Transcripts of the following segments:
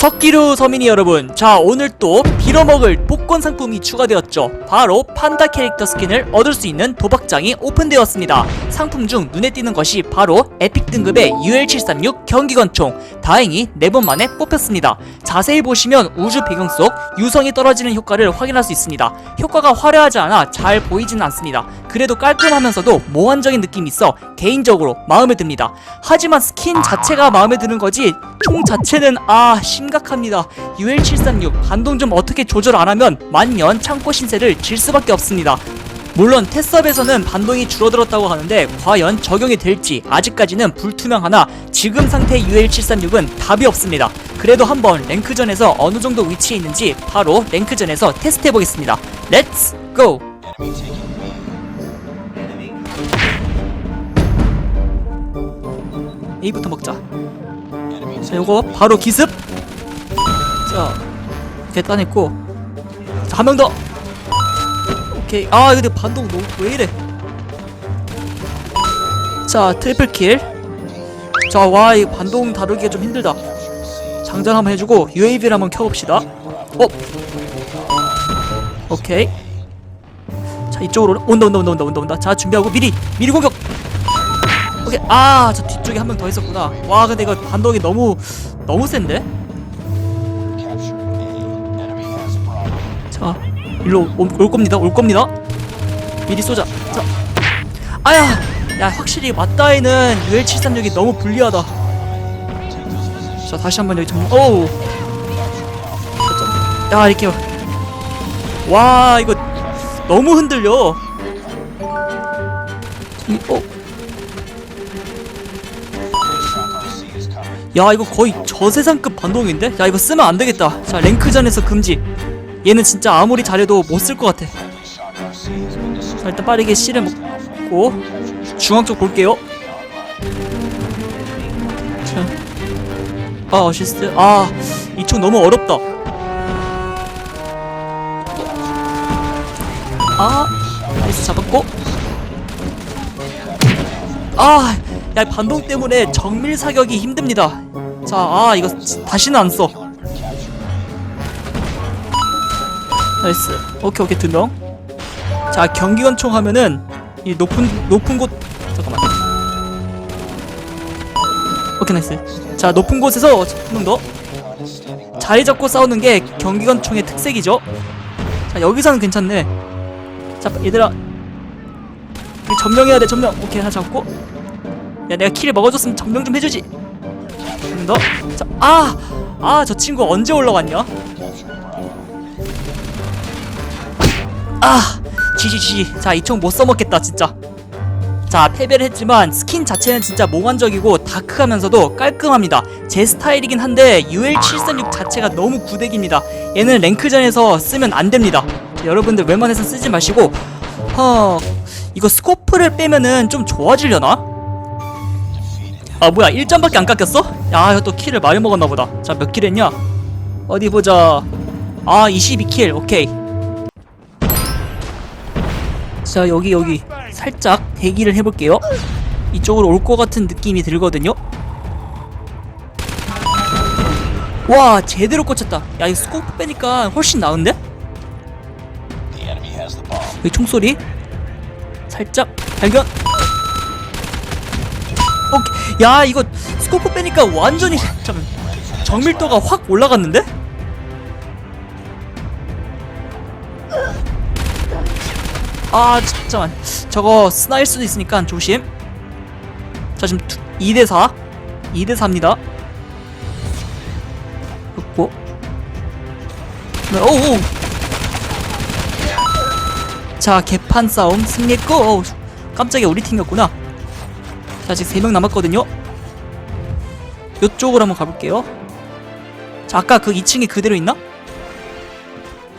석기루 서민이 여러분 자 오늘 또 빌어먹을 복권 상품이 추가되었죠. 바로 판다 캐릭터 스킨을 얻을 수 있는 도박장이 오픈되었습니다. 상품 중 눈에 띄는 것이 바로 에픽 등급의 UL736 경기관총 다행히 4번 만에 뽑혔습니다. 자세히 보시면 우주 배경 속 유성이 떨어지는 효과를 확인할 수 있습니다. 효과가 화려하지 않아 잘 보이지는 않습니다. 그래도 깔끔하면서도 몽환적인 느낌이 있어 개인적으로 마음에 듭니다. 하지만 스킨 자체가 마음에 드는 거지 총 자체는 아 심각합니다. UL736 반동 좀 어떻게 조절 안 하면 만년 창고 신세를 질 수밖에 없습니다 물론 테스업에서는 반동이 줄어들었다고 하는데 과연 적용이 될지 아직까지는 불투명하나 지금 상태 UL736은 답이 없습니다. 그래도 한번 랭크전에서 어느 정도 위치에 있는지 바로 랭크전에서 테스트해 보겠습니다. 렛츠 고! A부터 먹자. 자 요거 바로 기습. 자 이렇게 따냈고. 자 한 명 더 오케이. 아 근데 반동 너무 왜 이래? 자 트리플 킬자와 이 반동 다루기가 좀 힘들다. 장전 한번 해주고 UAV를 한번 켜봅시다. 어? 오케이. 자 이쪽으로 온다 온다 온다 온다 온다 온다. 자 준비하고 미리 미리 공격! 오케이. 아저 뒤쪽에 한 명 더 있었구나. 와 근데 이거 반동이 너무 너무 센데? 자 일로 올, 올 겁니다 올 겁니다. 미리 쏘자. 자. 아야 야 확실히 맞다이는 UL736이 너무 불리하다. 자 다시 한번 여기 정 오우. 야 이렇게. 와 이거 너무 흔들려. 이, 어. 야 이거 거의 저세상급 반동인데? 야 이거 쓰면 안 되겠다. 자 랭크전에서 금지 얘는 진짜 아무리 잘해도 못 쓸 것 같아 자 일단 빠르게 실을 먹고 중앙 쪽 볼게요 자. 아 어시스트 아이 총 너무 어렵다 아 나이스 잡았고 아, 야 반동 때문에 정밀 사격이 힘듭니다. 자, 아 이거 지- 다시는 안 써. 나이스. 오케이 오케이 두 명. 자 경기관총 하면은 이 높은 높은 곳 잠깐만. 오케이 나이스. 자 높은 곳에서 한 명 더. 자리 잡고 싸우는 게 경기관총의 특색이죠. 자 여기서는 괜찮네. 자 얘들아 점령해야 돼 점령 오케이 하나 잡고 야 내가 키를 먹어줬으면 점령 좀 해주지 너자아아 저 친구 언제 올라갔냐 아 지지지 자 이 총 못 써먹겠다 진짜. 자 패배를 했지만 스킨 자체는 진짜 몽환적이고 다크하면서도 깔끔합니다. 제 스타일이긴 한데 UL736 자체가 너무 구대기입니다. 얘는 랭크전에서 쓰면 안 됩니다. 여러분들 웬만해서 쓰지 마시고 허 이거 스코프를 빼면은 좀 좋아지려나? 아 뭐야 1점밖에 안 깎였어? 야 이거 또 킬을 많이 먹었나 보다. 자 몇 킬 했냐? 어디 보자. 아 22킬. 오케이 자 여기 여기. 살짝 대기를 해볼게요. 이쪽으로 올 것 같은 느낌이 들거든요. 와 제대로 꽂혔다. 야 이거 스코프 빼니까 훨씬 나은데? 여기 총소리? 살짝 발견. 오케이 야 이거 스코프 빼니까 완전히 잠깐 정밀도가 확 올라갔는데? 아 잠깐만. 저거 스나일 수도 있으니까 조심. 자 지금 2대4 2대4입니다. 흑고 네, 오우 자 개판 싸움 승리했고 어우, 깜짝이야. 우리 팀이었구나. 자 아직 3명 남았거든요. 요쪽으로 한번 가볼게요. 자 아까 그 2층에 그대로 있나?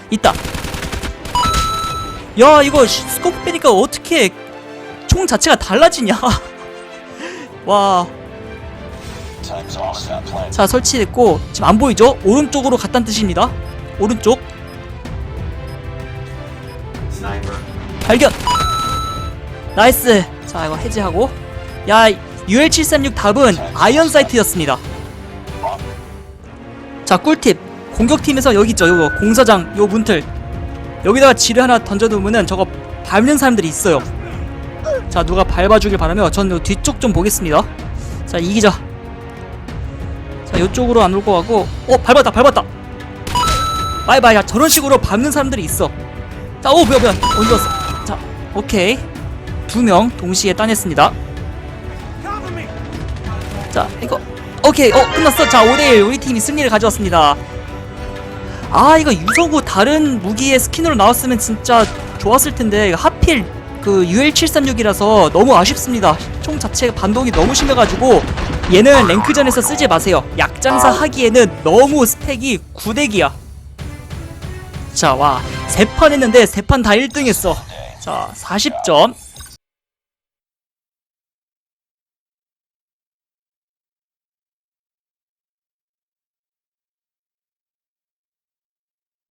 있다 야 이거 시- 스코프 빼니까 어떻게 총 자체가 달라지냐? 와. 자 설치됐고 지금 안 보이죠? 오른쪽으로 갔다는 뜻입니다. 오른쪽. 발견. 나이스. 자 이거 해제하고. 야 UL736 답은 아이언 사이트였습니다. 자 꿀팁. 공격팀에서 여기 있죠? 요거 공사장 요 문틀 여기다가 지뢰 하나 던져두면은 저거 밟는 사람들이 있어요. 자 누가 밟아주길 바라며 전요 뒤쪽 좀 보겠습니다. 자 이기자. 자 요쪽으로 안 올 것 같고. 어 밟았다 밟았다. 바이바이 야 저런 식으로 밟는 사람들이 있어. 자오 뭐야 뭐야. 언제 왔어. 자 오케이. 두 명 동시에 따냈습니다. 자 이거. 오케이. 어 끝났어. 자 5대1 우리 팀이 승리를 가져왔습니다. 아 이거 유성구 다른 무기의 스킨으로 나왔으면 진짜 좋았을 텐데 하필 그 UL736이라서 너무 아쉽습니다. 총 자체가 반동이 너무 심해가지고 얘는 랭크전에서 쓰지 마세요. 약장사 하기에는 너무 스펙이 구대기야. 자 와. 세 판 했는데 세 판 다 1등 했어. 자 40점